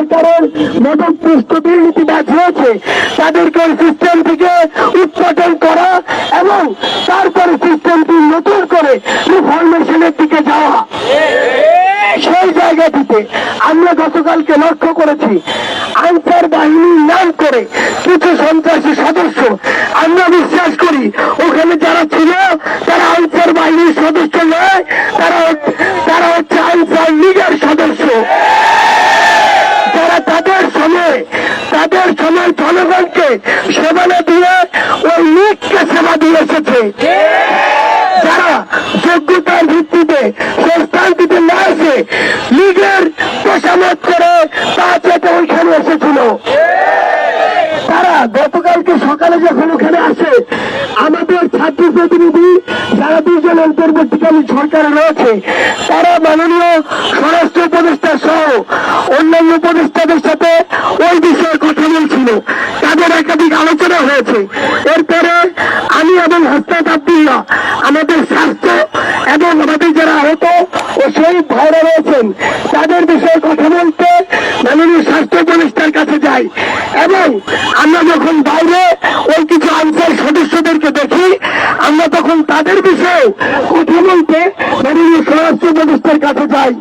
সরকারের মদতপুষ্ট দুর্নীতিবাজ হয়েছে। তাদেরকে সিস্টেম থেকে উৎপাদন করা এবং তারপরে সিস্টেমটি নতুন করে রিফরমেশনের দিকে যাওয়া। সেই জায়গাটিতে আমরা গতকালকে লক্ষ্য করেছি, আনসার বাহিনীর নাম করে কিছু সন্ত্রাসী সদস্য। আমরা বিশ্বাস করি, ওখানে যারা ছিল, তারা আনসার বাহিনীর সদস্য নয় জনগণকে সেবা দিয়ে ওই লীগকে সেবা দিয়ে এসেছে। যারা যোগ্যতার ভিত্তিতে সংস্থানটিতে না এসে লীগের তোষামত করে তা চেটে ওইখানে এসেছিল। তারা গতকালকে সকালে যখন ওখানে আসে, আমাদের ছাত্র প্রতিনিধি যারা দুজন অন্তর্বর্তীকালীন সরকারে রয়েছে, তারা মাননীয় স্বরাষ্ট্র উপদেষ্টা সহ অন্যান্য উপদেষ্টাদের সাথে ওই বিষয়ে কথা বলছিল তাদের একাধিক আলোচনা হয়েছে। এরপরে আমি এবং হাসনাত আব্দুল্লাহ, আমাদের স্বাস্থ্য এবং আমাদের যারা আহত ও শহীদ ভাইরা রয়েছেন, তাদের বিষয়ে কথা বলতে মাননীয় স্বাস্থ্য উপদেষ্টার কাছে যাই। এবং আমরা যখন বাইরে ওই কিছু আনসার সদস্যদেরকে দেখি, আমরা তখন তাদের বিষয়ে কথা বলতে মাননীয় স্বরাষ্ট্র উপদেষ্টার কাছে যাই।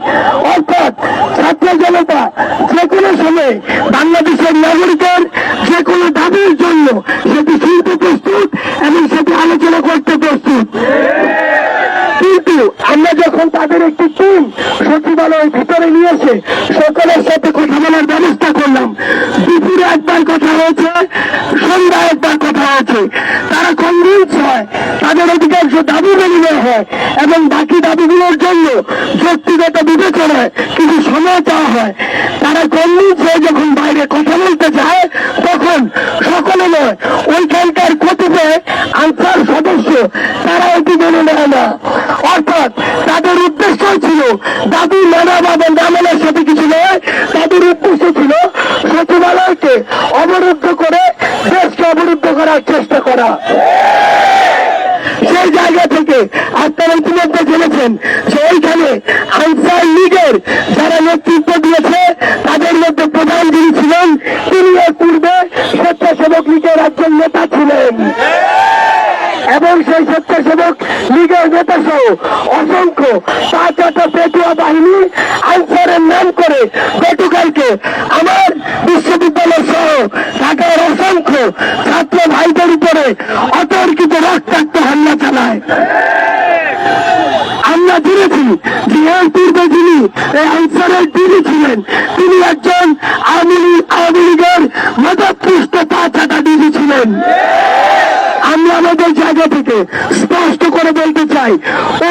অর্থাৎ ছাত্র জনতা যে কোনো সময় বাংলাদেশের নাগরিকের যে কোনো দাবির জন্য সেটি শুনতে প্রস্তুত এবং সেটি আলোচনা করতে প্রস্তুত। কিন্তু আমরা যখন তাদের একটি টিম সচিবালয়ের ভিতরে নিয়ে এসে সকলের সাথে কথা বলার ব্যবস্থা করলাম, দুপুরে একবার কথা হয়েছে সন্ধ্যা একবার কথা হয়েছে। তারা কনভিন্স হয়, তাদের অধিকাংশ দাবি মেনে হয় এবং বাকি দাবিগুলোর জন্য ব্যক্তিগত বিবেচনায় কিছু সময় চাওয়া হয়। তারা কনভিন্স হয়ে যখন বাইরে কথা বলতে যায় তখন সকলে নয় ওইখানকার কতিপয় আনসার সদস্য তারা এটি মেনে নেয় না অর্থাৎ তাদের উদ্দেশ্য ছিল দাবি মানা বা না মানার সাথে কিছু নয়, তাদের উদ্দেশ্য ছিল সচিবালয়কে অবরুদ্ধ করে দেশকে অবরুদ্ধ করার চেষ্টা করা। সেই জায়গা থেকে আপনারা ইতিমধ্যে জেনেছেন যে এইখানে আনসার লীগের যারা নেতৃত্ব দিয়েছে তাদের মধ্যে প্রধান যিনি ছিলেন তিনি এর পূর্বে স্বেচ্ছাসেবক লীগের একজন নেতা ছিলেন এবং সেই স্বেচ্ছাসেবক লীগের নেতা সহ অসংখ্য পাঁচ আটা পেটুয়া বাহিনী আনসারের নাম করে গতকালকে আমার বিশ্ববিদ্যালয় সহ ঢাকার অসংখ্য ছাত্র ভাইদের উপরে অতর্কিত রক্তাক্ত হামলা চালায়। আমরা জেনেছি যে এর পূর্বে যিনি এই আনসারের তিনি ছিলেন, তিনি একজন আওয়ামী আওয়ামী লীগের মদতপুষ্ট পাঁচ আটা ডিজি ছিলেন। আমরা আমাদের জায়গা থেকে চাই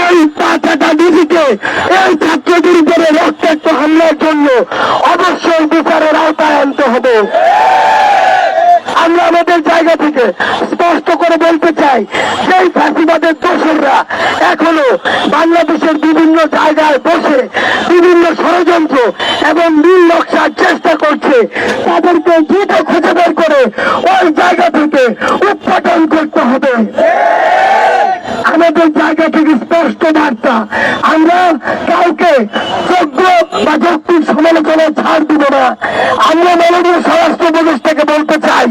ওই পাঁচাটা ডিজিকে এই ছাত্রদের উপরে রক্তাক্ত হামলার জন্য অবশ্যই বিচারের আওতায় আনতে হবে। আমরা আমাদের জায়গা থেকে স্পষ্ট করে বলতে চাই সেই ফাঁসিবাদের দোষররা এখনও বাংলাদেশের বিভিন্ন জায়গায় বসে বিভিন্ন ষড়যন্ত্র এবং নীল নকশার চেষ্টা করছে, তাদেরকে দ্রুত খুঁজে বের করে ওই জায়গা থেকে উৎপাদন করতে হবে। আমাদের জায়গা আমরা কাউকে যোগ্য বা যৌক্তিক সমালোচনায় ছাড় দিব না, আমরা মাননীয় স্বরাষ্ট্র উপদেষ্টাকে বলতে চাই,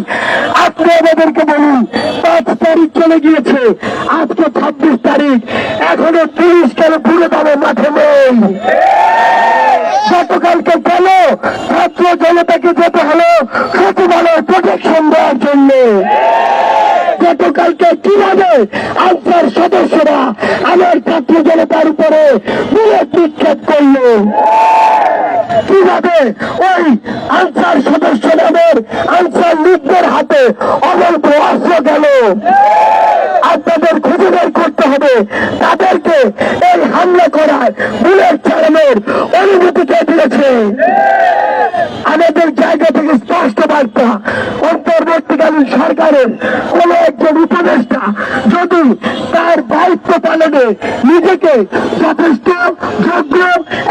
আপনি আমাদেরকে বলুন, পাঁচ তারিখ চলে গিয়েছে, আজকে ছাব্বিশ তারিখ, এখনও তিরিশ কেন পুরো দামে মাঠে নেই। গতকালকে কেন ছাত্র জনতাকে যেতে হলো সচিবালয় প্রোটেকশন দেওয়ার জন্য? গতকালকে কীভাবে আনসার সদস্যরা আমার ছাত্র জনতার উপরে বুলেট নিক্ষেপ করল। কীভাবে ওই আনসার সদস্য নামের আনসার লীগদের হাতে অগল্প অস্ত্র গেল? আপনাদের খুঁজে বের করতে হবে। তাদেরকে এই হামলা করার বুলেট চালানোর অনুমতি কে দিয়েছে? আমাদের জায়গা থেকে স্পষ্ট বার্তা, অন্তর্বর্তীকালীন সরকারের কোন একজন উপদেষ্টা দায়িত্ব নিজেকে যথেষ্ট যোগ্য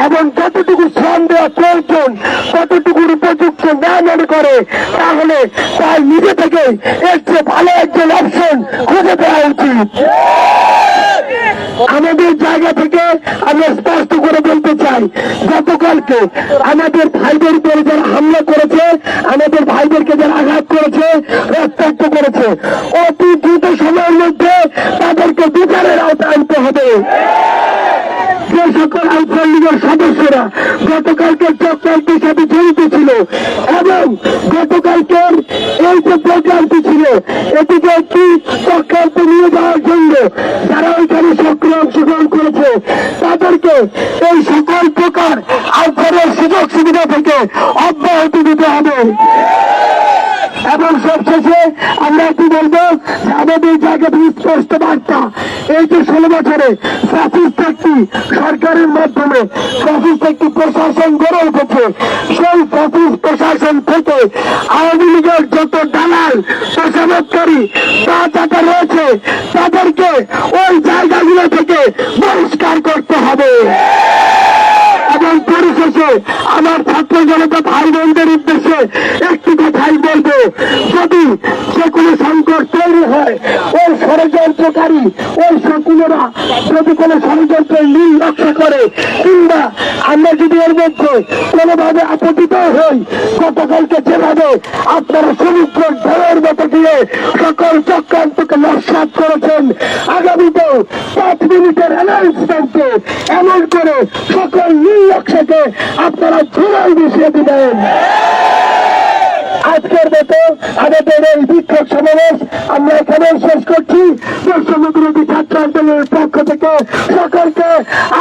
এবং যতটুকু শ্রম দেওয়া প্রয়োজন, ততটুকুর উপযুক্ত না মনে করে, তাহলে তার নিজে থেকে এর চেয়ে ভালো একজন অপশন খুঁজে দেওয়া উচিত। আমাদের জায়গা থেকে আমরা স্পষ্ট করে বলতে চাই, গতকালকে আমাদের ভাইদের উপরে যারা হামলা করেছে, আমাদের ভাইদেরকে যারা আঘাত করেছে, রক্তাক্ত করেছে অতি বিচারের আওতায় আনতে হবে। যে সকল আইফোন লীগের সদস্যরা গতকালকে চক্রান্তের সাথে জড়িত ছিল এবং গতকালকের এই যে প্রোগ্রামটি ছিল, এটিকে একটি চক্রান্ত নিয়ে যাওয়ার জন্য যারা ওইখানে সক্রিয় অংশগ্রহণ করেছে, তাদেরকে এই সকল প্রকার আইফোনের সুযোগ সুবিধা থেকে অব্যাহতি দিতে হবে। এবং সবশেষে আমরা কি বলব? আমাদের জায়গা থেকে স্পষ্ট বার্তা। এই যে ষোলো বছরে ফ্যাসিস্ট একটি সরকারের মাধ্যমে ফ্যাসিস্ট একটি প্রশাসন গড়ে উঠেছে, সেই ফ্যাসিস্ট প্রশাসন থেকে আওয়ামী লীগের যত দালাল তোষামতকারী তা টাকা রয়েছে, তাদেরকে ওই জায়গাগুলো থেকে বহিষ্কার করতে হবে। এবং পরিশেষে আমার ছাত্র জনতা ভাই বোনদের উদ্দেশ্যে একটি কথাই বলব, যদি যে কোনো সংকট তৈরি হয় ষড়যন্ত্রকারী ওই শকুনেরা যদি কোনো ষড়যন্ত্রের নীল রক্ষা করে, কিংবা আমরা যদি এর মধ্যে কোনোভাবে আপতিত হই, গতকালকে যেভাবে আপনারা সমুদ্র ঢেউয়ের মতো দিয়ে সকল চক্রান্তকে নস্বাত করেছেন আগামীতেও পাঁচ মিনিটের অ্যানাউন্সমেন্টে এমন করে সকল নীল নকশাকে আপনারা ঝুলাই মিশিয়ে দিবেন। আজকের মতো আমাদের এই বিক্ষোভ সমাবেশ আমরা এখানে শেষ করছি। পশ্চিমবঙ্গ ছাত্র আন্দোলনের পক্ষ থেকে সকলকে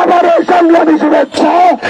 আবারও সংগ্রামী শুভেচ্ছা।